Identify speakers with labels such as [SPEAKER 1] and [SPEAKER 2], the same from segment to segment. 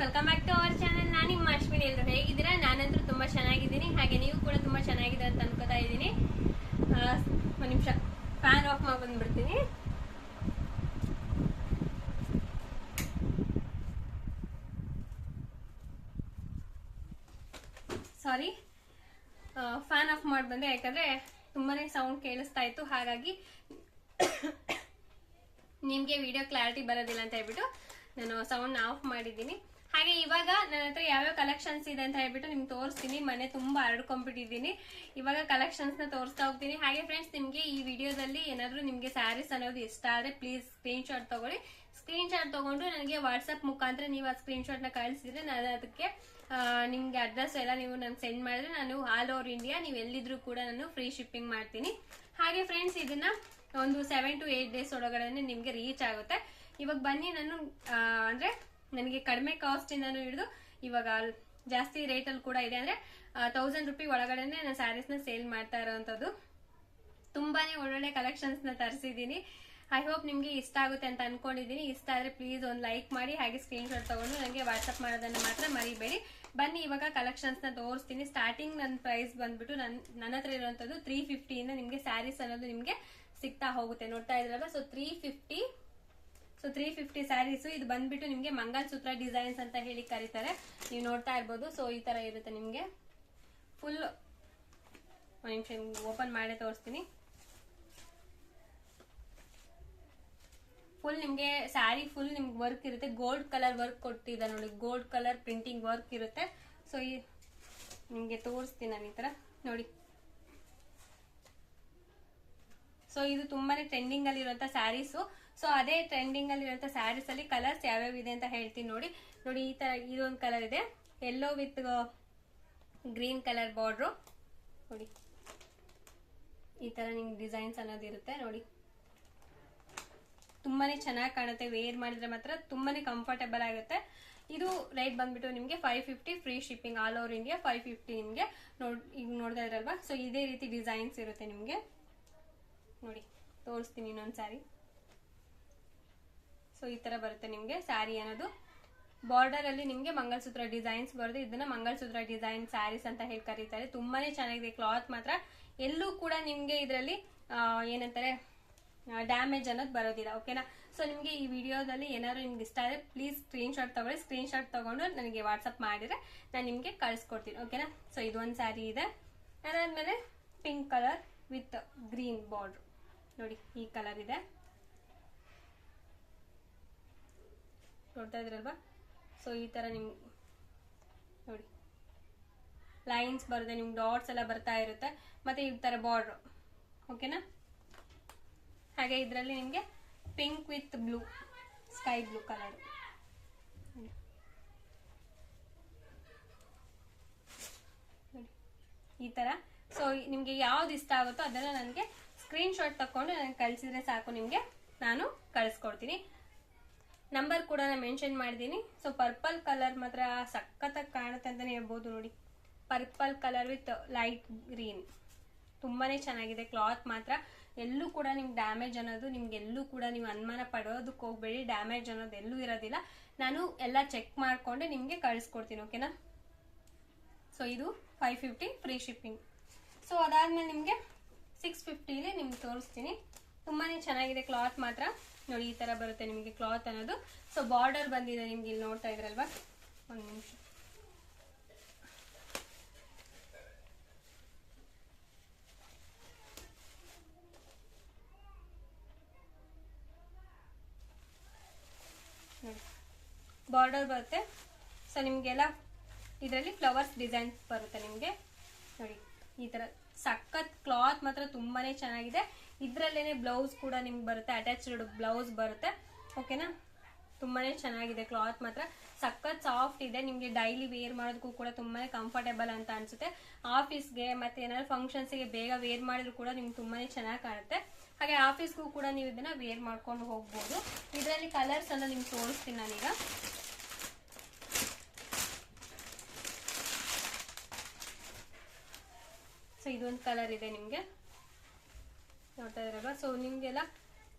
[SPEAKER 1] Welcome back to our channel ನಾನು ನಿಮ್ಮ ಅಶ್ವಿನಿ ಎಲ್ಲರೂ ಹೇಗಿದ್ದೀರಾ? ನಾನಂತೂ ತುಂಬ ಚೆನ್ನಾಗಿದ್ದೀನಿ. ಹಾಗೆ ನೀವು ಕೂಡ ತುಂಬ ಚೆನ್ನಾಗಿದೆ ಅಂತ ಅನ್ಕೋತಾ ಇದ್ದೀನಿ. ಒಂದು ನಿಮಿಷ. ಫ್ಯಾನ್ ಆಫ್ ಮಾಡಿ ಬಂದ್ಬಿಡ್ತೀನಿ. ಸಾರಿ ಫ್ಯಾನ್ ಆಫ್ ಮಾಡಿ ಬಂದೆ. ಯಾಕಂದ್ರೆ ತುಂಬಾನೇ ಸೌಂಡ್ ಕೇಳಿಸ್ತಾ ಇತ್ತು. ಹಾಗಾಗಿ ನಿಮಗೆ ವಿಡಿಯೋ ಕ್ಲಾರಿಟಿ ಬರೋದಿಲ್ಲ ಅಂತ ಹೇಳ್ಬಿಟ್ಟು ನಾನು ಸೌಂಡ್ನ ಆಫ್ ಮಾಡಿದ್ದೀನಿ. ಹಾಗೆ ಇವಾಗ ನನ್ನ ಹತ್ರ ಯಾವ್ಯಾವ ಕಲೆಕ್ಷನ್ಸ್ ಇದೆ ಅಂತ ಹೇಳ್ಬಿಟ್ಟು ನಿಮ್ಗೆ ತೋರಿಸ್ತೀನಿ. ಮನೆ ತುಂಬಾ ಹರಡ್ಕೊಂಡ್ಬಿಟ್ಟಿದ್ದೀನಿ ಇವಾಗ ಕಲೆಕ್ಷನ್ಸ್ನ ತೋರಿಸ್ತಾ ಹೋಗ್ತೀನಿ. ಹಾಗೆ ಫ್ರೆಂಡ್ಸ್ ನಿಮ್ಗೆ ಈ ವಿಡಿಯೋದಲ್ಲಿ ಏನಾದ್ರೂ ನಿಮ್ಗೆ ಸ್ಯಾರೀಸ್ ಅನ್ನೋದು ಇಷ್ಟ ಆದ್ರೆ ಪ್ಲೀಸ್ ಸ್ಕ್ರೀನ್ ಶಾಟ್ ತಗೊಳ್ಳಿ. ಸ್ಕ್ರೀನ್ ಶಾಟ್ ತಗೊಂಡು ನನಗೆ ವಾಟ್ಸಪ್ ಮುಖಾಂತರ ನೀವು ಆ ಸ್ಕ್ರೀನ್ ಶಾಟ್ನ ಕಳಿಸಿದ್ರೆ ನಾನು ಅದಕ್ಕೆ ನಿಮಗೆ ಅಡ್ರೆಸ್ ಎಲ್ಲ ನೀವು ನಾನು ಸೆಂಡ್ ಮಾಡಿದ್ರೆ ನಾನು ಆಲ್ ಓವರ್ ಇಂಡಿಯಾ ನೀವು ಎಲ್ಲಿದ್ರೂ ಕೂಡ ನಾನು ಫ್ರೀ ಶಿಪ್ಪಿಂಗ್ ಮಾಡ್ತೀನಿ. ಹಾಗೆ ಫ್ರೆಂಡ್ಸ್ ಇದನ್ನ ಒಂದು ಸೆವೆನ್ ಟು ಏಟ್ ಡೇಸ್ ಒಳಗಡೆ ನಿಮ್ಗೆ ರೀಚ್ ಆಗುತ್ತೆ. ಇವಾಗ ಬನ್ನಿ ನಾನು ಅಂದ್ರೆ ನನಗೆ ಕಡಿಮೆ ಕಾಸ್ಟ್ ಇಂದಾನು ಹಿಡಿದು ಇವಾಗ ಜಾಸ್ತಿ ರೇಟ್ ಅಲ್ಲಿ ಕೂಡ ಇದೆ ಅಂದ್ರೆ ತೌಸಂಡ್ ರುಪಿ ಒಳಗಡೆನೆ ನಾನು ಸ್ಯಾರೀಸ್ನ ಸೇಲ್ ಮಾಡ್ತಾ ಇರೋವಂಥದ್ದು. ತುಂಬಾನೇ ಒಳ್ಳೊಳ್ಳೆ ಕಲೆಕ್ಷನ್ಸ್ನ ತರಿಸಿದ್ದೀನಿ. ಐ ಹೋಪ್ ನಿಮ್ಗೆ ಇಷ್ಟ ಆಗುತ್ತೆ ಅಂತ ಅನ್ಕೊಂಡಿದ್ದೀನಿ. ಇಷ್ಟ ಆದ್ರೆ ಪ್ಲೀಸ್ ಒಂದು ಲೈಕ್ ಮಾಡಿ, ಹಾಗೆ ಸ್ಕ್ರೀನ್ ಶಾಟ್ ತಗೊಂಡು ನನಗೆ ವಾಟ್ಸ್ಆಪ್ ಮಾಡೋದನ್ನ ಮಾತ್ರ ಮರಿಬೇಡಿ. ಬನ್ನಿ, ಇವಾಗ ಕಲೆಕ್ಷನ್ಸ್ನ ತೋರಿಸ್ತೀನಿ. ಸ್ಟಾರ್ಟಿಂಗ್ ನನ್ನ ಪ್ರೈಸ್ ಬಂದ್ಬಿಟ್ಟು ನನ್ನ ನನ್ನ ಹತ್ರ ಇರುವಂತದ್ದು ತ್ರೀ ಫಿಫ್ಟಿಯಿಂದ ನಿಮ್ಗೆ ಸ್ಯಾರೀಸ್ ಅನ್ನೋದು ನಿಮ್ಗೆ ಸಿಗ್ತಾ ಹೋಗುತ್ತೆ. ನೋಡ್ತಾ ಇದ್ರಲ್ಲ so three fifty so three fifty sarees ಇದು ಬಂದ್ಬಿಟ್ಟು ನಿಮ್ಗೆ ಮಂಗಲ್ಸೂತ್ರ ಡಿಸೈನ್ಸ್ ಅಂತ ಹೇಳಿ ಕರೀತಾರೆ. ನೀವು ನೋಡ್ತಾ ಇರ್ಬೋದು. ಸೊ ಈ ತರ ಇರುತ್ತೆ ನಿಮಗೆ. ಫುಲ್ ನಿಮಿಷ ಓಪನ್ ಮಾಡೇ ತೋರಿಸ್ತೀನಿ. ಫುಲ್ ನಿಮ್ಗೆ ಸ್ಯಾರಿ ಫುಲ್ ನಿಮ್ಗೆ ವರ್ಕ್ ಇರುತ್ತೆ. ಗೋಲ್ಡ್ ಕಲರ್ ವರ್ಕ್ ಕೊಟ್ಟಿದ್ದ ನೋಡಿ. ಗೋಲ್ಡ್ ಕಲರ್ ಪ್ರಿಂಟಿಂಗ್ ವರ್ಕ್ ಇರುತ್ತೆ. ಸೊ ಈ ನಿಮ್ಗೆ ತೋರಿಸ್ತೀನಿ ನಾನು ಈ ತರ. ನೋಡಿ. ಸೊ ಇದು ತುಂಬಾನೇ ಟ್ರೆಂಡಿಂಗ್ ಅಲ್ಲಿ ಇರುವಂತ ಸ್ಯಾರೀಸು ಸೊ ಅದೇ ಟ್ರೆಂಡಿಂಗ್ ಅಲ್ಲಿ ಇರುವಂತ ಸ್ಯಾರೀಸ್ ಅಲ್ಲಿ ಕಲರ್ಸ್ ಯಾವ್ಯಾವ ಇದೆ ಅಂತ ಹೇಳ್ತೀನಿ ನೋಡಿ. ನೋಡಿ, ಈ ತರ ಇದೊಂದು ಕಲರ್ ಇದೆ. Yellow with green colour border ನೋಡಿ. ಈ ತರ ನಿಮ್ಗೆ ಡಿಸೈನ್ಸ್ ಅನ್ನೋದು ಇರುತ್ತೆ, ನೋಡಿ. ತುಂಬಾನೇ ಚೆನ್ನಾಗಿ ಕಾಣುತ್ತೆ. ವೇರ್ ಮಾಡಿದ್ರೆ ಮಾತ್ರ ತುಂಬಾನೇ ಕಂಫರ್ಟಬಲ್ ಆಗುತ್ತೆ. ಇದು ರೇಟ್ ಬಂದ್ಬಿಟ್ಟು ನಿಮಗೆ five fifty free shipping all over India five fifty ನಿಮಗೆ ನೋಡ್, ಈಗ ನೋಡ್ತಾ ಇದ್ರಲ್ವಾ? ಸೊ ಇದೇ ರೀತಿ ಡಿಸೈನ್ಸ್ ಇರುತ್ತೆ ನಿಮಗೆ. ನೋಡಿ, ತೋರಿಸ್ತೀನಿ ಇನ್ನೊಂದು ಸ್ಯಾರಿ ಸೊ ಈ ತರ ಬರುತ್ತೆ ನಿಮ್ಗೆ ಸ್ಯಾರಿ ಅನ್ನೋದು. ಬಾರ್ಡರ್ ಅಲ್ಲಿ ನಿಮ್ಗೆ ಮಂಗಲಸೂತ್ರ ಡಿಸೈನ್ಸ್ ಬರುತ್ತೆ. ಇದನ್ನ ಮಂಗಲಸೂತ್ರ ಡಿಸೈನ್ ಸ್ಯಾರೀಸ್ ಅಂತ ಹೇಳಿ ಕರೀತಾರೆ. ತುಂಬಾನೇ ಚೆನ್ನಾಗಿದೆ ಕ್ಲಾತ್ ಮಾತ್ರ. ಎಲ್ಲೂ ಕೂಡ ನಿಮ್ಗೆ ಇದರಲ್ಲಿ ಏನಂತಾರೆ ಡ್ಯಾಮೇಜ್ ಅನ್ನೋದು ಬರೋದಿಲ್ಲ ಓಕೆನಾ ಸೊ ನಿಮ್ಗೆ ಈ ವಿಡಿಯೋದಲ್ಲಿ ಏನಾದ್ರು ನಿಮ್ಗೆ ಇಷ್ಟ ಆದರೆ ಪ್ಲೀಸ್ ಸ್ಕ್ರೀನ್ ಶಾಟ್ ತಗೊಳ್ಳಿ. ಸ್ಕ್ರೀನ್ ಶಾಟ್ ತಗೊಂಡು ನನಗೆ ವಾಟ್ಸಪ್ ಮಾಡಿದ್ರೆ ನಾನು ನಿಮ್ಗೆ ಕಳಿಸ್ಕೊಡ್ತೀನಿ ಓಕೆನಾ ಸೊ ಇದೊಂದು ಸ್ಯಾರಿ ಇದೆ. ಅದಾದ್ಮೇಲೆ pink colour with green border ನೋಡಿ, ಈ ಕಲರ್ ಇದೆ. ನೋಡ್ತಾ ಇದ್ರಲ್ವಾ? ಸೊ ಈ ತರ ನಿಮ್ ನೋಡಿ. ಲೈನ್ಸ್ ಬರುತ್ತೆ, ನಿಮ್ಗೆ ಡಾಟ್ಸ್ ಎಲ್ಲ ಬರ್ತಾ ಇರುತ್ತೆ. ಮತ್ತೆ ಈ ತರ ಬಾರ್ಡ್ರ್ ಓಕೆನಾ ಹಾಗೆ ಇದರಲ್ಲಿ ನಿಮಗೆ pink with blue sky blue colour ಈ ತರ. ಸೊ ನಿಮ್ಗೆ ಯಾವ್ದು ಇಷ್ಟ ಆಗುತ್ತೋ ಅದನ್ನ ನನಗೆ ಸ್ಕ್ರೀನ್ ಶಾಟ್ ತಕೊಂಡು ನನಗೆ ಕಳಿಸಿದ್ರೆ ಸಾಕು, ನಿಮ್ಗೆ ನಾನು ಕಳಿಸ್ಕೊಡ್ತೀನಿ. ನಂಬರ್ ಕೂಡ ನಾನು ಮೆನ್ಷನ್ ಮಾಡಿದ್ದೀನಿ ಸೊ ಪರ್ಪಲ್ ಕಲರ್ ಮಾತ್ರ ಸಖತ್ತಾಗಿ ಕಾಣುತ್ತೆ ಅಂತಲೇ ಹೇಳ್ಬೋದು ನೋಡಿ. Purple colour with light green ತುಂಬಾ ಚೆನ್ನಾಗಿದೆ ಕ್ಲಾತ್ ಮಾತ್ರ. ಎಲ್ಲೂ ಕೂಡ ನಿಮ್ಗೆ ಡ್ಯಾಮೇಜ್ ಅನ್ನೋದು ನಿಮ್ಗೆ ಎಲ್ಲೂ ಕೂಡ ನೀವು ಅನುಮಾನ ಪಡೋದಕ್ಕೆ ಹೋಗ್ಬೇಡಿ. ಡ್ಯಾಮೇಜ್ ಅನ್ನೋದು ಎಲ್ಲೂ ಇರೋದಿಲ್ಲ. ನಾನು ಎಲ್ಲ ಚೆಕ್ ಮಾಡಿಕೊಂಡು ನಿಮಗೆ ಕಳಿಸ್ಕೊಡ್ತೀನಿ ಓಕೆನಾ ಸೊ ಇದು five fifty free shipping so ಅದಾದ್ಮೇಲೆ ನಿಮಗೆ ಸಿಕ್ಸ್ ಫಿಫ್ಟಿಲಿ ನಿಮ್ಗೆ ತೋರಿಸ್ತೀನಿ. ತುಂಬಾ ಚೆನ್ನಾಗಿದೆ ಕ್ಲಾತ್ ಮಾತ್ರ. ನೋಡಿ, ಈ ತರ ಬರುತ್ತೆ ನಿಮಗೆ ಕ್ಲಾತ್ ಅನ್ನೋದು. ಸೊ ಬಾರ್ಡರ್ ಬಂದಿದೆ ನಿಮ್ಗೆ ಇಲ್ಲಿ ನೋಡ್ತಾ ಇದ್ರಲ್ವಾ? ಒಂದು ನಿಮಿಷ. ಬಾರ್ಡರ್ ಬರುತ್ತೆ. ಸೊ ನಿಮಗೆಲ್ಲ ಇದರಲ್ಲಿ ಫ್ಲವರ್ಸ್ ಡಿಸೈನ್ ಬರುತ್ತೆ ನಿಮಗೆ. ನೋಡಿ, ಈ ತರ ಸಖತ್ ಕ್ಲಾತ್ ಮಾತ್ರ ತುಂಬಾನೇ ಚೆನ್ನಾಗಿದೆ. ಇದ್ರಲ್ಲೇನೆ ಬ್ಲೌಸ್ ಕೂಡ ನಿಮ್ಗೆ ಬರುತ್ತೆ ಅಟ್ಯಾಚ್ಡ್ ಬ್ಲೌಸ್ ಬರುತ್ತೆ. ಓಕೆನಾ ತುಂಬಾನೇ ಚೆನ್ನಾಗಿದೆ ಕ್ಲಾತ್ ಮಾತ್ರ. ಸಖತ್ ಸಾಫ್ಟ್ ಇದೆ. ನಿಮಗೆ ಡೈಲಿ ವೇರ್ ಮಾಡೋದಕ್ಕೂ ಕೂಡ ತುಂಬಾನೇ ಕಂಫರ್ಟೇಬಲ್ ಅಂತ ಅನ್ಸುತ್ತೆ. ಆಫೀಸ್ಗೆ ಮತ್ತೆ ಏನಾದ್ರು ಫಂಕ್ಷನ್ಸ್ಗೆ ಬೇಗ ವೇರ್ ಮಾಡಿದ್ರು ಕೂಡ ನಿಮ್ಗೆ ತುಂಬಾನೇ ಚೆನ್ನಾಗಿ ಕಾಣುತ್ತೆ. ಹಾಗೆ ಆಫೀಸ್ಗೂ ಕೂಡ ನೀವು ಇದನ್ನ ವೇರ್ ಮಾಡ್ಕೊಂಡು ಹೋಗ್ಬೋದು. ಇದರಲ್ಲಿ ಕಲರ್ಸ್ ಅನ್ನ ನಿಮ್ಗೆ ತೋರಿಸ್ತೀನಿ ನಾನೀಗ. ಸೊ ಇದೊಂದು ಕಲರ್ ಇದೆ ನಿಮ್ಗೆ. ನೋಡ್ತಾ ಇದ್ರಲ್ವಾ ಸೊ ನಿಮಗೆಲ್ಲ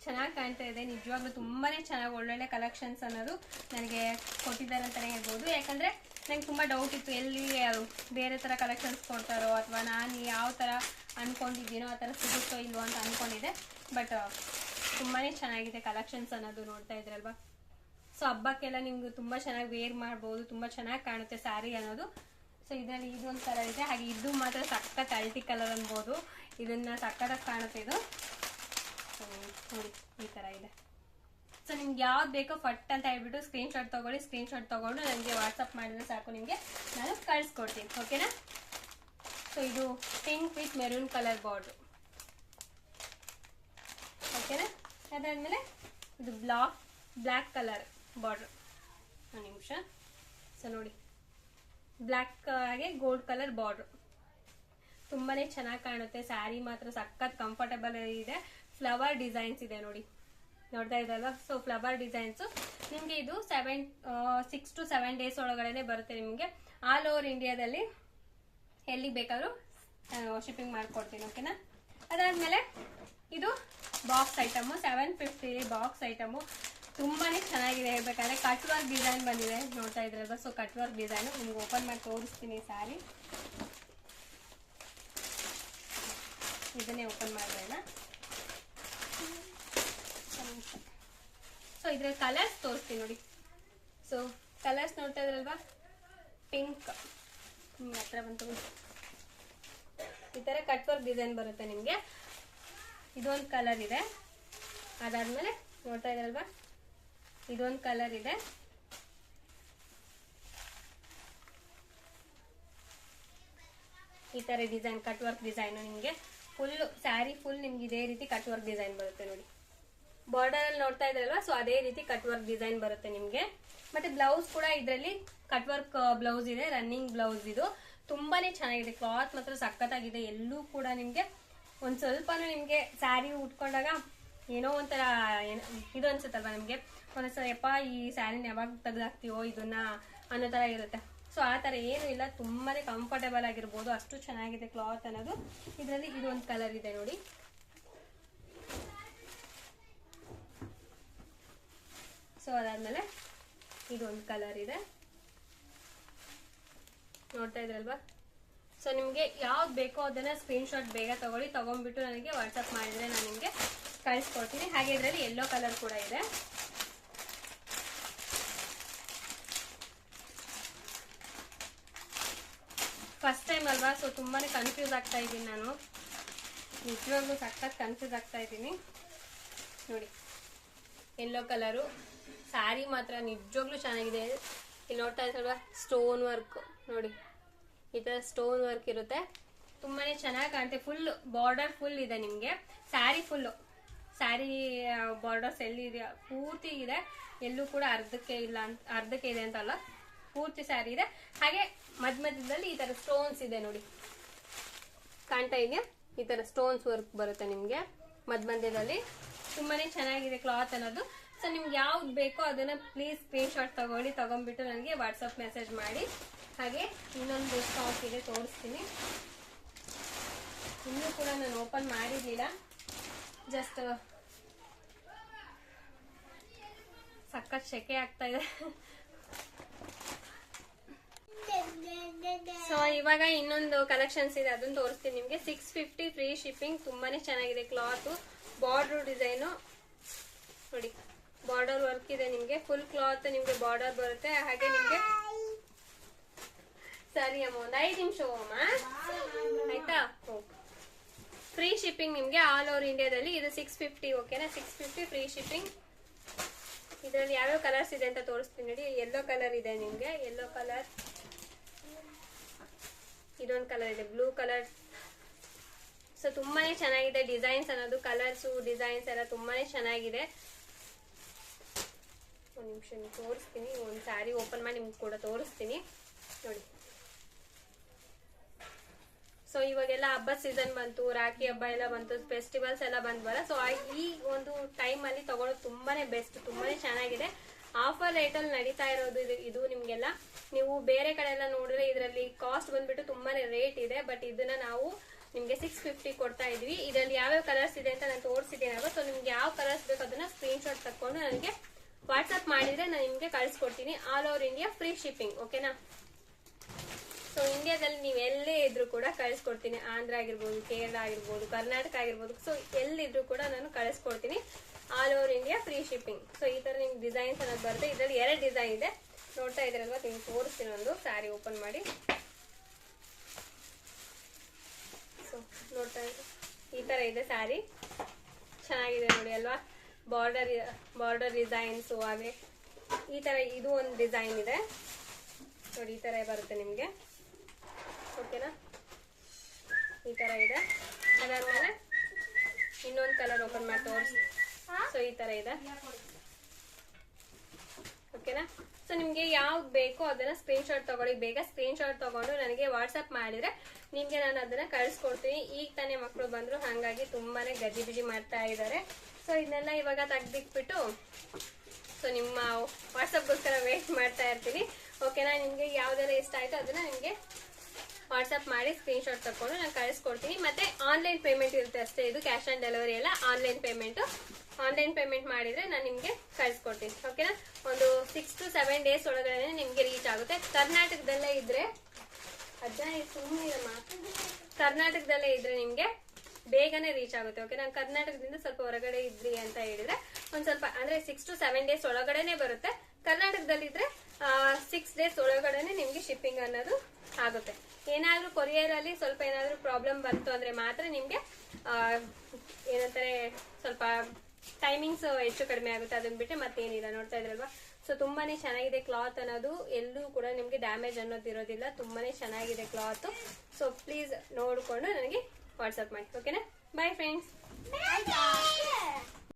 [SPEAKER 1] ಚೆನ್ನಾಗಿ ಕಾಣ್ತಾ ಇದೆ. ನಿಜವಾಗ್ಲೂ ತುಂಬಾನೇ ಚೆನ್ನಾಗಿ ಒಳ್ಳೊಳ್ಳೆ ಕಲೆಕ್ಷನ್ಸ್ ಅನ್ನೋದು ನನಗೆ ಕೊಟ್ಟಿದ್ದಾರೆ ಅಂತಲೇ ಹೇಳ್ಬೋದು. ಯಾಕಂದ್ರೆ ನಂಗೆ ತುಂಬಾ ಡೌಟ್ ಇತ್ತು ಎಲ್ಲಿ ಬೇರೆ ತರ ಕಲೆಕ್ಷನ್ಸ್ ಕೊಡ್ತಾರೋ ಅಥವಾ ನಾನು ಯಾವ ತರ ಅನ್ಕೊಂಡಿದ್ದೀನೋ ಆ ತರ ಸಿಗುತ್ತೋ ಇಲ್ವೋ ಅಂತ ಅಂದ್ಕೊಂಡಿದ್ದೆ ಬಟ್ ತುಂಬಾನೇ ಚೆನ್ನಾಗಿದೆ ಕಲೆಕ್ಷನ್ಸ್ ಅನ್ನೋದು ನೋಡ್ತಾ ಇದ್ರಲ್ವಾ ಸೊ ಹಬ್ಬಕ್ಕೆಲ್ಲ ನಿಮ್ಗೆ ತುಂಬಾ ಚೆನ್ನಾಗಿ ವೇರ್ ಮಾಡ್ಬೋದು, ತುಂಬಾ ಚೆನ್ನಾಗಿ ಕಾಣುತ್ತೆ ಸ್ಯಾರಿ ಅನ್ನೋದು. ಸೊ ಇದರಲ್ಲಿ ಇದೊಂದು ಕಲರ್ ಇದೆ. ಹಾಗೆ ಇದು ಮಾತ್ರ ಸಖತ್ ಅಲ್ಟಿ ಕಲರ್ ಅನ್ಬೋದು. ಇದನ್ನ ಸಖತ್ತಾಗಿ ಕಾಣುತ್ತೆ ಇದು. ನೋಡಿ, ಈ ತರ ಇದೆ. ಸೊ ನಿಮ್ಗೆ ಯಾವ್ದು ಬೇಕೋ ಫಟ್ ಅಂತ ಹೇಳ್ಬಿಟ್ಟು ಸ್ಕ್ರೀನ್ ಶಾಟ್ ತಗೊಳ್ಳಿ ಸ್ಕ್ರೀನ್ ಶಾಟ್ ತಗೊಂಡು ನನಗೆ ವಾಟ್ಸಪ್ ಮಾಡಿದ್ರೆ ಸಾಕು, ನಿಮಗೆ ನಾನು ಕಳಿಸ್ಕೊಡ್ತೀನಿ ಓಕೆನಾ ಸೊ ಇದು pink with maroon colour border ಓಕೆನಾ ಅದಾದ್ಮೇಲೆ ಇದು ಬ್ಲಾಕ್ ಬ್ಲ್ಯಾಕ್ ಕಲರ್ ಬಾರ್ಡ್ರು ಒಂದು ನಿಮಿಷ. ಸೊ ನೋಡಿ ಬ್ಲ್ಯಾಕ್ ಹಾಗೆ ಗೋಲ್ಡ್ ಕಲರ್ ಬಾರ್ಡ್ರ್ ತುಂಬಾನೇ ಚೆನ್ನಾಗಿ ಕಾಣುತ್ತೆ. ಸ್ಯಾರಿ ಮಾತ್ರ ಸಖತ್ ಕಂಫರ್ಟಬಲ್ ಇದೆ. ಫ್ಲವರ್ ಡಿಸೈನ್ಸ್ ಇದೆ ನೋಡಿ. ನೋಡ್ತಾ ಇದ್ದಲ್ವಾ ಸೊ ಫ್ಲವರ್ ಡಿಸೈನ್ಸ್ ನಿಮ್ಗೆ ಇದು seven six to seven days ಒಳಗಡೆ ಬರುತ್ತೆ ನಿಮಗೆ. ಆಲ್ ಓವರ್ ಇಂಡಿಯಾದಲ್ಲಿ ಎಲ್ಲಿ ಬೇಕಾದ್ರೂ ಶಿಪ್ಪಿಂಗ್ ಮಾಡ್ಕೊಡ್ತೀನಿ ಓಕೆನಾ ಅದಾದ್ಮೇಲೆ ಇದು box item seven fifty box item ತುಂಬಾನೇ ಚೆನ್ನಾಗಿದೆ ಹೇಳ್ಬೇಕಾದ್ರೆ ಕಟ್ ವರ್ಕ್ ಡಿಸೈನ್ ಬಂದಿದೆ. ನೋಡ್ತಾ ಇದ್ರಲ್ವಾ? ಸೊ ಕಟ್ ವರ್ಕ್ ಡಿಸೈನು ನಿಮ್ಗೆ ಓಪನ್ ಮಾಡಿ ತೋರಿಸ್ತೀನಿ ಸ್ಯಾರಿ ಇದನ್ನೇ ಓಪನ್ ಮಾಡೋಣ. ಸೊ ಇದ್ರ ಕಲರ್ಸ್ ತೋರಿಸ್ತೀನಿ ನೋಡಿ. ಸೊ ಕಲರ್ಸ್ ನೋಡ್ತಾ ಇದ್ರಲ್ವಾ? ಪಿಂಕ್ ಹತ್ರ ಬಂತು ಈ ತರ ಕಟ್ ವರ್ಕ್ ಡಿಸೈನ್ ಬರುತ್ತೆ ನಿಮ್ಗೆ. ಇದೊಂದು ಕಲರ್ ಇದೆ. ಅದಾದ್ಮೇಲೆ ನೋಡ್ತಾ ಇದ್ರಲ್ವಾ? ಇದೊಂದು ಕಲರ್ ಇದೆ. ಈ ತರ ಡಿಸೈನ್ ಕಟ್ ವರ್ಕ್ ಡಿಸೈನ್ ನಿಮ್ಗೆ. ಫುಲ್ ಸ್ಯಾರಿ ಫುಲ್ ನಿಮ್ಗೆ ಇದೇ ರೀತಿ ಕಟ್ ವರ್ಕ್ ಡಿಸೈನ್ ಬರುತ್ತೆ ನೋಡಿ. ಬಾರ್ಡರ್ ಅಲ್ಲಿ ನೋಡ್ತಾ ಇದ್ರಲ್ವಾ? ಸೊ ಅದೇ ರೀತಿ ಕಟ್ ವರ್ಕ್ ಡಿಸೈನ್ ಬರುತ್ತೆ ನಿಮ್ಗೆ. ಮತ್ತೆ ಬ್ಲೌಸ್ ಕೂಡ ಇದರಲ್ಲಿ ಕಟ್ ವರ್ಕ್ ಬ್ಲೌಸ್ ಇದೆ ರನ್ನಿಂಗ್ ಬ್ಲೌಸ್ ಇದು. ತುಂಬಾನೇ ಚೆನ್ನಾಗಿದೆ. ಕ್ಲಾತ್ ಮಾತ್ರ ಸಖತ್ತಾಗಿದೆ. ಎಲ್ಲೂ ಕೂಡ ನಿಮ್ಗೆ ಒಂದ್ ಸ್ವಲ್ಪನೂ ನಿಮ್ಗೆ ಸ್ಯಾರಿ ಉಟ್ಕೊಂಡಾಗ ಏನೋ ಒಂಥರ ಇದು ಅನ್ಸುತ್ತಲ್ವಾ ನಿಮ್ಗೆ? ಒಂದೊಂದ್ಸಲ ಯಪ್ಪ, ಈ ಸ್ಯಾರಿನ ಯಾವಾಗ ತೆಗ್ದಾಕ್ತೀವೋ ಇದನ್ನ, ಅನ್ನೋ ತರ ಇರುತ್ತೆ. ಸೊ ಆ ಥರ ಏನು ಇಲ್ಲ. ತುಂಬಾನೇ ಕಂಫರ್ಟೇಬಲ್ ಆಗಿರ್ಬೋದು. ಅಷ್ಟು ಚೆನ್ನಾಗಿದೆ ಕ್ಲಾತ್ ಅನ್ನೋದು. ಇದರಲ್ಲಿ ಇದೊಂದು ಕಲರ್ ಇದೆ ನೋಡಿ. ಸೊ ಅದಾದ್ಮೇಲೆ ಇದೊಂದು ಕಲರ್ ಇದೆ. ನೋಡ್ತಾ ಇದ್ರಲ್ವಾ? ಸೊ ನಿಮಗೆ ಯಾವ್ದು ಬೇಕೋ ಅದನ್ನ ಸ್ಕ್ರೀನ್ ಶಾಟ್ ಬೇಗ ತಗೊಳ್ಳಿ. ತಗೊಂಡ್ಬಿಟ್ಟು ನನಗೆ ವಾಟ್ಸಪ್ ಮಾಡಿದ್ರೆ ನಾನು ನಿಮಗೆ ಕಳಿಸ್ಕೊಡ್ತೀನಿ. ಹಾಗೆ ಇದರಲ್ಲಿ ಎಲ್ಲೋ ಕಲರ್ ಕೂಡ ಇದೆ. ಸೊ ತುಂಬಾ ಕನ್ಫ್ಯೂಸ್ ಆಗ್ತಾ ಇದ್ದೀನಿ ನಾನು. ನಿಜವಾಗ್ಲೂ ಸಖತ್ ಕನ್ಫ್ಯೂಸ್ ಆಗ್ತಾ ಇದ್ದೀನಿ. ನೋಡಿ ಎಲ್ಲೋ ಕಲರು ಸ್ಯಾರಿ ಮಾತ್ರ ನಿಜವಾಗ್ಲೂ ಚೆನ್ನಾಗಿದೆ. ಇಲ್ಲಿ ನೋಡ್ತಾ ಇದ್ದಲ್ವಾ ಸ್ಟೋನ್ ವರ್ಕ್ ನೋಡಿ, ಈ ಥರ ಸ್ಟೋನ್ ವರ್ಕ್ ಇರುತ್ತೆ. ತುಂಬಾನೇ ಚೆನ್ನಾಗಿ ಕಾಣುತ್ತೆ ಫುಲ್ ಬಾರ್ಡರ್ ಫುಲ್ ಇದೆ ನಿಮಗೆ. ಸ್ಯಾರಿ ಫುಲ್ಲು ಸ್ಯಾರಿ ಬಾರ್ಡರ್ಸ್ ಎಲ್ಲಿ ಇದೆ ಪೂರ್ತಿ ಇದೆ. ಎಲ್ಲೂ ಕೂಡ ಅರ್ಧಕ್ಕೆ ಇಲ್ಲ ಅಂತ ಅರ್ಧಕ್ಕೆ ಇದೆ ಅಂತಲ್ಲ. ಪೂರ್ತಿ ಸ್ಯಾರಿ ಇದೆ. ಹಾಗೆ ಮಧ್ಯ ಮಧ್ಯದಲ್ಲಿ ಈ ತರ ಸ್ಟೋನ್ಸ್ ಇದೆ ನೋಡಿ. ಕಾಣ್ತಾ ಇದೆಯಾ? ಈ ತರ ಸ್ಟೋನ್ಸ್ ವರ್ಕ್ ಬರುತ್ತೆ ನಿಮ್ಗೆ. ಮಧ್ಯ ಮಧ್ಯದಲ್ಲಿ ತುಂಬಾನೇ ಚೆನ್ನಾಗಿದೆ ಕ್ಲಾತ್ ಅನ್ನೋದು. ಸೊ ನಿಮ್ಗೆ ಯಾವ್ದು ಬೇಕೋ ಅದನ್ನ ಪ್ಲೀಸ್ ಸ್ಕ್ರೀನ್ ಶಾಟ್ ತಗೊಳ್ಳಿ, ತಗೊಂಡ್ಬಿಟ್ಟು ನನಗೆ ವಾಟ್ಸಪ್ ಮೆಸೇಜ್ ಮಾಡಿ. ಹಾಗೆ ಇನ್ನೊಂದು ಸ್ಟಾಕ್ ಇದೆ ತೋರಿಸ್ತೀನಿ. ಇನ್ನೂ ಕೂಡ ನಾನು ಓಪನ್ ಮಾಡಿರ್ಲಿಲ್ಲ. ಜಸ್ಟ್ ಸಖತ್ ಶೆಕೆ ಆಗ್ತಾ ಇದೆ. ಸೊ ಇವಾಗ ಇನ್ನೊಂದು ಕಲೆಕ್ಷನ್ಸ್ ಇದೆ, ಅದನ್ನ ತೋರಿಸ್ತೀನಿ ನಿಮ್ಗೆ. ಸಿಕ್ಸ್ ಫಿಫ್ಟಿ ಫ್ರೀ ಶಿಪ್ಪಿಂಗ್ ತುಂಬಾನೇ ಚೆನ್ನಾಗಿದೆ ಕ್ಲಾತ್ ಬಾರ್ಡರ್ ಡಿಸೈನು ನೋಡಿ ಬಾರ್ಡರ್ ವರ್ಕ್ ಇದೆ ನಿಮ್ಗೆ. ಫುಲ್ ಕ್ಲಾತ್ ನಿಮ್ಗೆ ಬಾರ್ಡರ್ ಬರುತ್ತೆ. ಹಾಗೆ ನಿಮ್ಗೆ ಸರಿ ಅಮ್ಮ ಒಂದ್ ಐದು ನಿಮಿಷ ಅಮ್ಮ? ಆಯ್ತಾ? ಫ್ರೀ ಶಿಪ್ಪಿಂಗ್ ನಿಮ್ಗೆ ಆಲ್ ಓವರ್ ಇಂಡಿಯಾದಲ್ಲಿ ಇದು ಸಿಕ್ಸ್ ಫಿಫ್ಟಿ ಓಕೆನಾ ಸಿಕ್ಸ್ ಫಿಫ್ಟಿ ಫ್ರೀ ಶಿಪ್ಪಿಂಗ್ ಇದರಲ್ಲಿ ಯಾವ್ಯಾವ ಕಲರ್ಸ್ ಇದೆ ಅಂತ ತೋರಿಸ್ತೀನಿ ನೋಡಿ. ಯೆಲ್ಲೋ ಕಲರ್ ಇದೆ ನಿಮ್ಗೆ. ಯೆಲ್ಲೋ ಕಲರ್ ಇದೊಂದು ಕಲರ್ ಇದೆ ಬ್ಲೂ ಕಲರ್ ಸೊ ತುಂಬಾನೇ ಚೆನ್ನಾಗಿದೆ ಡಿಸೈನ್ಸ್ ಅನ್ನೋದು ಕಲರ್ಸ್ ಡಿಸೈನ್ಸ್ ಎಲ್ಲ ತುಂಬಾನೇ ಚೆನ್ನಾಗಿದೆ. ಒಂದು ನಿಮಿಷ ತೋರಿಸ್ತೀನಿ, ಒಂದು ಸ್ಯಾರಿ ಓಪನ್ ಮಾಡಿ ನಿಮ್ಗೆ ಕೂಡ ತೋರಿಸ್ತೀನಿ. ನೋಡಿ. ಸೊ ಇವಾಗೆಲ್ಲ ಹಬ್ಬ ಸೀಸನ್ ಬಂತು, ರಾಖಿ ಹಬ್ಬ ಎಲ್ಲ ಬಂತು ಫೆಸ್ಟಿವಲ್ಸ್ ಎಲ್ಲ ಬಂದ್ವಲ್ಲ ಸೊ ಈ ಒಂದು ಟೈಮ್ ಅಲ್ಲಿ ತಗೊಳ್ಳೋದು ತುಂಬಾನೇ ಬೆಸ್ಟ್ ತುಂಬಾನೇ ಚೆನ್ನಾಗಿದೆ. ಆಫರ್ ರೇಟ್ ಅಲ್ಲಿ ನಡೀತಾ ಇರೋದು ಇದು ಇದು ನಿಮ್ಗೆಲ್ಲ. ನೀವು ಬೇರೆ ಕಡೆ ಎಲ್ಲ ನೋಡಿದ್ರೆ ಇದರಲ್ಲಿ ಕಾಸ್ಟ್ ಬಂದ್ಬಿಟ್ಟು ತುಂಬಾನೇ ರೇಟ್ ಇದೆ ಬಟ್ ಇದನ್ನ ನಾವು ನಿಮ್ಗೆ ಸಿಕ್ಸ್ ಫಿಫ್ಟಿ ಕೊಡ್ತಾ ಇದ್ವಿ. ಇದರಲ್ಲಿ ಯಾವ್ಯಾವ ಕಲರ್ಸ್ ಇದೆ ಅಂತ ನಾನು ತೋರಿಸಿದ್ದೀನಿ ಅಲ್ವಾ? ಸೊ ನಿಮ್ಗೆ ಯಾವ ಕಲರ್ಸ್ ಬೇಕು ಅದನ್ನ ಸ್ಕ್ರೀನ್ಶಾಟ್ ತಕೊಂಡು ನನಗೆ ವಾಟ್ಸ್ಆಪ್ ಮಾಡಿದ್ರೆ ನಾನು ನಿಮ್ಗೆ ಕಳಿಸ್ಕೊಡ್ತೀನಿ. All over India free shipping ಓಕೆನಾ ಸೊ ಇಂಡಿಯಾದಲ್ಲಿ ನೀವು ಎಲ್ಲೇ ಇದ್ರು ಕೂಡ ಕಳಿಸ್ಕೊಡ್ತೀನಿ. ಆಂಧ್ರ ಆಗಿರ್ಬೋದು ಕೇರಳ ಆಗಿರ್ಬೋದು ಕರ್ನಾಟಕ ಆಗಿರ್ಬೋದು. ಸೊ ಎಲ್ಲಿದ್ರು ಕೂಡ ನಾನು ಕಳಿಸ್ಕೊಡ್ತೀನಿ. All over India free shipping so ಈ ತರ ನಿಮ್ಗೆ ಡಿಸೈನ್ಸ್ ಅನ್ನೋದು ಬರುತ್ತೆ. ಇದರಲ್ಲಿ ಎರಡು ಡಿಸೈನ್ ಇದೆ. ನೋಡ್ತಾ ಇದ್ರಲ್ವಾ ನಿಮ್ಗೆ ತೋರಿಸ್ತೀನಿ ಒಂದು ಸ್ಯಾರಿ ಓಪನ್ ಮಾಡಿ. ಸೊ ನೋಡ್ತಾ ಇದ್ರೆ. ಈ ತರ ಇದೆ ಸ್ಯಾರಿ ಚೆನ್ನಾಗಿದೆ ನೋಡಿ ಅಲ್ವಾ? ಬಾರ್ಡರ್ ಬಾರ್ಡರ್ ಡಿಸೈನ್ಸು ಹಾಗೆ. ಈ ತರ ಇದು ಒಂದು ಡಿಸೈನ್ ಇದೆ. ನೋಡಿ, ಈ ತರ ಬರುತ್ತೆ ನಿಮ್ಗೆ. ಓಕೆನಾ ಈ ತರ ಇದೆ. ಅದಾದ್ಮೇಲೆ ಇನ್ನೊಂದು ಕಲರ್ ಓಪನ್ ಮಾಡಿ ತೋರಿಸಿ ಸೊ ಈ ತರ ಇದೆ. ಓಕೆನಾ ಸೊ ನಿಮ್ಗೆ ಯಾವ್ದು ಬೇಕೋ ಅದನ್ನ ಸ್ಕ್ರೀನ್ ಶಾಟ್ ತಗೊಳ್ಳಿ. ಬೇಗ ಸ್ಕ್ರೀನ್ ಶಾಟ್ ತಗೊಂಡು ನನಗೆ ವಾಟ್ಸ್ಆಪ್ ಮಾಡಿದ್ರೆ ನಿಮ್ಗೆ ನಾನು ಅದನ್ನ ಕಳಿಸ್ಕೊಡ್ತೀನಿ. ಈಗ ತಾನೇ ಮಕ್ಕಳು ಬಂದ್ರು ಹಂಗಾಗಿ ತುಂಬಾನೇ ಗಜಿ ಬಿಜಿ ಮಾಡ್ತಾ ಇದ್ದಾರೆ ಸೊ ಇದನ್ನೆಲ್ಲ ಇವಾಗ ತೆಗ್ದಿಕ್ಬಿಟ್ಟು ಸೊ ನಿಮ್ಮ ವಾಟ್ಸಪ್ಗೋಸ್ಕರ ವೇಟ್ ಮಾಡ್ತಾ ಇರ್ತೀನಿ. ಓಕೆನಾ ನಿಮ್ಗೆ ಯಾವ್ದೆಲ್ಲ ಇಷ್ಟ ಆಯ್ತು ಅದನ್ನ ನಿಮ್ಗೆ ವಾಟ್ಸ್ಆಪ್ ಮಾಡಿ ಸ್ಕ್ರೀನ್ ಶಾಟ್ ತಕೊಂಡು ನಾನು ಕಳಿಸ್ಕೊಡ್ತೀನಿ. ಮತ್ತೆ ಆನ್ಲೈನ್ ಪೇಮೆಂಟ್ ಇರುತ್ತೆ ಅಷ್ಟೇ. ಇದು ಕ್ಯಾಶ್ ಆನ್ ಡೆಲಿವರಿ ಎಲ್ಲ ಆನ್ಲೈನ್ ಪೇಮೆಂಟ್ ಆನ್ಲೈನ್ ಪೇಮೆಂಟ್ ಮಾಡಿದ್ರೆ ನಾನು ನಿಮಗೆ ಕಳಿಸ್ಕೊಡ್ತೀನಿ ಓಕೆನಾ ಒಂದು ಸಿಕ್ಸ್ ಟು ಸೆವೆನ್ ಡೇಸ್ ಒಳಗಡೆ ನಿಮಗೆ ರೀಚ್ ಆಗುತ್ತೆ. ಕರ್ನಾಟಕದಲ್ಲೇ ಇದ್ರೆ ಅದನ್ನ ಸುಮ್ಮನೆ ಕರ್ನಾಟಕದಲ್ಲೇ ಇದ್ರೆ ನಿಮಗೆ ಬೇಗನೆ ರೀಚ್ ಆಗುತ್ತೆ ಓಕೆ ನಾನು ಕರ್ನಾಟಕದಿಂದ ಸ್ವಲ್ಪ ಹೊರಗಡೆ ಇದ್ರಿ ಅಂತ ಹೇಳಿದ್ರೆ, ಒಂದ್ ಸ್ವಲ್ಪ, ಅಂದ್ರೆ ಸಿಕ್ಸ್ ಟು ಸೆವೆನ್ ಡೇಸ್ ಒಳಗಡೆನೆ ಬರುತ್ತೆ. ಕರ್ನಾಟಕದಲ್ಲಿದ್ರೆ ಸಿಕ್ಸ್ ಡೇಸ್ ಒಳಗಡೆನೆ ನಿಮ್ಗೆ ಶಿಪ್ಪಿಂಗ್ ಅನ್ನೋದು ಆಗುತ್ತೆ. ಏನಾದ್ರೂ ಕೊರಿಯರ್ ಅಲ್ಲಿ ಸ್ವಲ್ಪ ಏನಾದ್ರೂ ಪ್ರಾಬ್ಲಮ್ ಬಂತು ಅಂದ್ರೆ ಮಾತ್ರ ನಿಮ್ಗೆ ಏನಂತಾರೆ, ಸ್ವಲ್ಪ ಟೈಮಿಂಗ್ಸ್ ಹೆಚ್ಚು ಕಡಿಮೆ ಆಗುತ್ತೆ, ಅದನ್ನ ಬಿಟ್ಟರೆ ಮತ್ತೇನಿಲ್ಲ. ನೋಡ್ತಾ ಇದ್ರಲ್ವಾ? ಸೊ ತುಂಬಾನೇ ಚೆನ್ನಾಗಿದೆ ಕ್ಲಾತ್ ಅನ್ನೋದು. ಎಲ್ಲೂ ಕೂಡ ನಿಮ್ಗೆ ಡ್ಯಾಮೇಜ್ ಅನ್ನೋದು ಇರೋದಿಲ್ಲ. ತುಂಬಾನೇ ಚೆನ್ನಾಗಿದೆ ಕ್ಲಾತ್ ಸೊ ಪ್ಲೀಸ್ ನೋಡಿಕೊಂಡು ನನಗೆ ವಾಟ್ಸಪ್ ಮಾಡಿ. ಓಕೆನಾ ಬಾಯ್ ಫ್ರೆಂಡ್ಸ್.